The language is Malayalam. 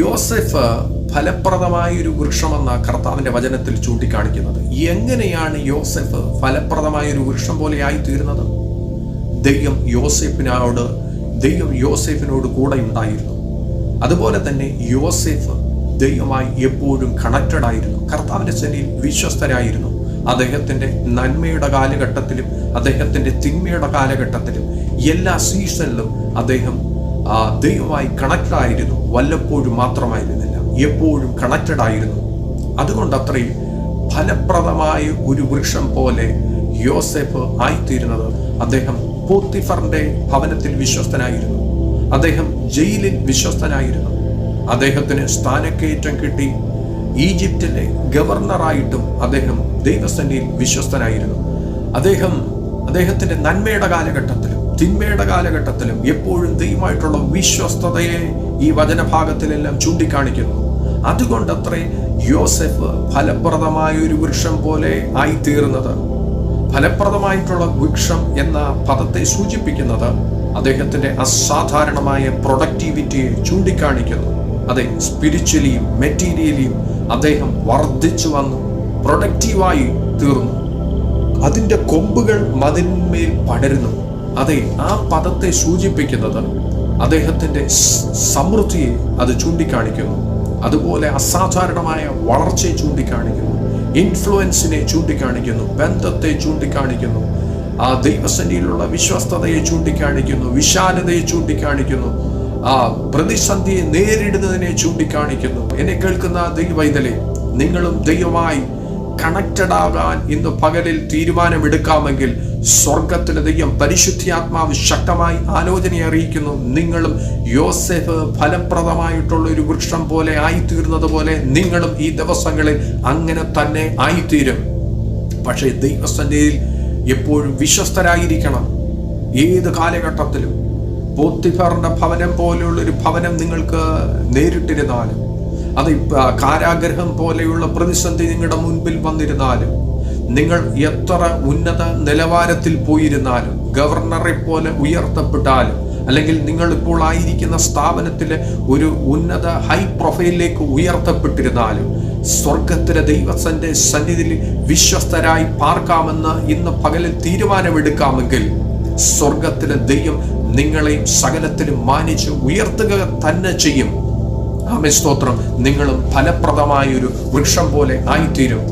യോസെഫ് ഫലപ്രദമായ ഒരു വൃക്ഷമെന്ന കർത്താവിന്റെ വചനത്തിൽ ചൂണ്ടിക്കാണിക്കുന്നത്. എങ്ങനെയാണ് യോസെഫ് ഫലപ്രദമായ ഒരു വൃക്ഷം പോലെ ആയിത്തീരുന്നത്? ദൈവം യോസെഫിനോട് ദൈവം യോസെഫിനോട് കൂടെ ഉണ്ടായിരുന്നു. അതുപോലെ തന്നെ യോസെഫ് ദൈവമായി എപ്പോഴും കണക്റ്റഡ് ആയിരുന്നു. കർത്താവിന്റെ ശനിയിൽ വിശ്വസ്തരായിരുന്നു. അദ്ദേഹത്തിന്റെ നന്മയുടെ കാലഘട്ടത്തിലും അദ്ദേഹത്തിന്റെ തിന്മയുടെ കാലഘട്ടത്തിലും എല്ലാ സീസണിലും അദ്ദേഹം ദൈവമായി കണക്റ്റഡ് ആയിരുന്നു വല്ലപ്പോഴും മാത്രമായിരുന്നില്ല എപ്പോഴും കണക്റ്റഡ് ആയിരുന്നു അതുകൊണ്ട് അത്രയും ഫലപ്രദമായ ഒരു വൃക്ഷം പോലെ യോസെഫ് ആയിത്തീരുന്നത് അദ്ദേഹം പൂത്തിഫറിന്റെ ഭവനത്തിൽ വിശ്വസ്തനായിരുന്നു. അദ്ദേഹം ജയിലിൽ വിശ്വസ്തനായിരുന്നു. അദ്ദേഹത്തിന് സ്ഥാനക്കയറ്റം കിട്ടി. ഈജിപ്തിലെ ഗവർണറായിട്ടും അദ്ദേഹം ദൈവസന്നിയിൽ വിശ്വസ്തനായിരുന്നു. അദ്ദേഹം അദ്ദേഹത്തിന്റെ നന്മയുടെ കാലഘട്ടത്തിലും തിന്മയുടെ കാലഘട്ടത്തിലും എപ്പോഴും ദൈവമായിട്ടുള്ള വിശ്വസ്തതയെ ഈ വചനഭാഗത്തിലെല്ലാം ചൂണ്ടിക്കാണിക്കുന്നു. അതുകൊണ്ടത്രേ യോസെഫ് ഫലപ്രദമായ ഒരു വൃക്ഷം പോലെ ആയിത്തീർന്നത് ഫലപ്രദമായിട്ടുള്ള വൃക്ഷം എന്ന പദത്തെ സൂചിപ്പിക്കുന്നത് അദ്ദേഹത്തിന്റെ അസാധാരണമായ പ്രൊഡക്ടിവിറ്റിയെ ചൂണ്ടിക്കാണിക്കുന്നു. അതെ സ്പിരിച്വലിയും മെറ്റീരിയലിയും അദ്ദേഹം വർദ്ധിച്ചു വന്നു പ്രൊഡക്റ്റീവായി തീർന്നു. അതിന്റെ കൊമ്പുകൾ മതിന്മേൽ പടരുന്നു. അതെ ആ പദത്തെ സൂചിപ്പിക്കുന്നത് അദ്ദേഹത്തിന്റെ സമൃദ്ധിയെ അത് ചൂണ്ടിക്കാണിക്കുന്നു. അതുപോലെ അസാധാരണമായ വളർച്ചയെ ചൂണ്ടിക്കാണിക്കുന്നു. ഇൻഫ്ലുവൻസിനെ ചൂണ്ടിക്കാണിക്കുന്നു. ബന്ധത്തെ ചൂണ്ടിക്കാണിക്കുന്നു. ആ ദൈവസന്നിയിലുള്ള വിശ്വസ്തതയെ ചൂണ്ടിക്കാണിക്കുന്നു. വിശാലതയെ ചൂണ്ടിക്കാണിക്കുന്നു. ആ പ്രതിസന്ധിയെ നേരിടുന്നതിനെ ചൂണ്ടിക്കാണിക്കുന്നു. എന്നെ കേൾക്കുന്ന ദൈവൈതലെ നിങ്ങളും ദൈവമായി കണക്റ്റഡ് ആകാൻ ഇന്ന് പകലിൽ തീരുമാനമെടുക്കാമെങ്കിൽ സ്വർഗത്തിലെ ദൈവം പരിശുദ്ധിയാത്മാവ് ശക്തമായി ആലോചന അറിയിക്കുന്നു. നിങ്ങളും യോസെഫ് ഫലപ്രദമായിട്ടുള്ള ഒരു വൃക്ഷം പോലെ ആയിത്തീർന്നത് പോലെ നിങ്ങളും ഈ ദിവസങ്ങളിൽ അങ്ങനെ തന്നെ ആയിത്തീരും. പക്ഷേ ദൈവസന്നിധിയിൽ എപ്പോഴും വിശ്വസ്തരായിരിക്കണം. ഏത് കാലഘട്ടത്തിലും പോത്തിഫറിന്റെ ഭവനം പോലെയുള്ള ഒരു ഭവനം നിങ്ങൾക്ക് നേരിട്ടിരുന്നാലും അത് കാരാഗ്രഹം പോലെയുള്ള പ്രതിസന്ധി നിങ്ങളുടെ മുൻപിൽ വന്നിരുന്നാലും നിങ്ങൾ എത്ര ഉന്നത നിലവാരത്തിൽ പോയിരുന്നാലും ഗവർണറെ പോലെ ഉയർത്തപ്പെട്ടാലും അല്ലെങ്കിൽ നിങ്ങൾ ഇപ്പോൾ ആയിരിക്കുന്ന സ്ഥാപനത്തിലെ ഒരു ഉന്നത ഹൈ പ്രൊഫൈലിലേക്ക് ഉയർത്തപ്പെട്ടിരുന്നാലും സ്വർഗത്തിലെ ദൈവത്തിന്റെ സന്നിധിയിൽ വിശ്വസ്തരായി പാർക്കാമെന്ന് ഇന്ന് പകലിൽ തീരുമാനമെടുക്കാമെങ്കിൽ സ്വർഗത്തിലെ ദൈവം നിങ്ങളെയും സകലത്തിലും മാനിച്ച് ഉയർത്തുക തന്നെ ചെയ്യും. ആമേ സ്തോത്രം. നിങ്ങളും ഫലപ്രദമായൊരു വൃക്ഷം പോലെ ആയിത്തീരും.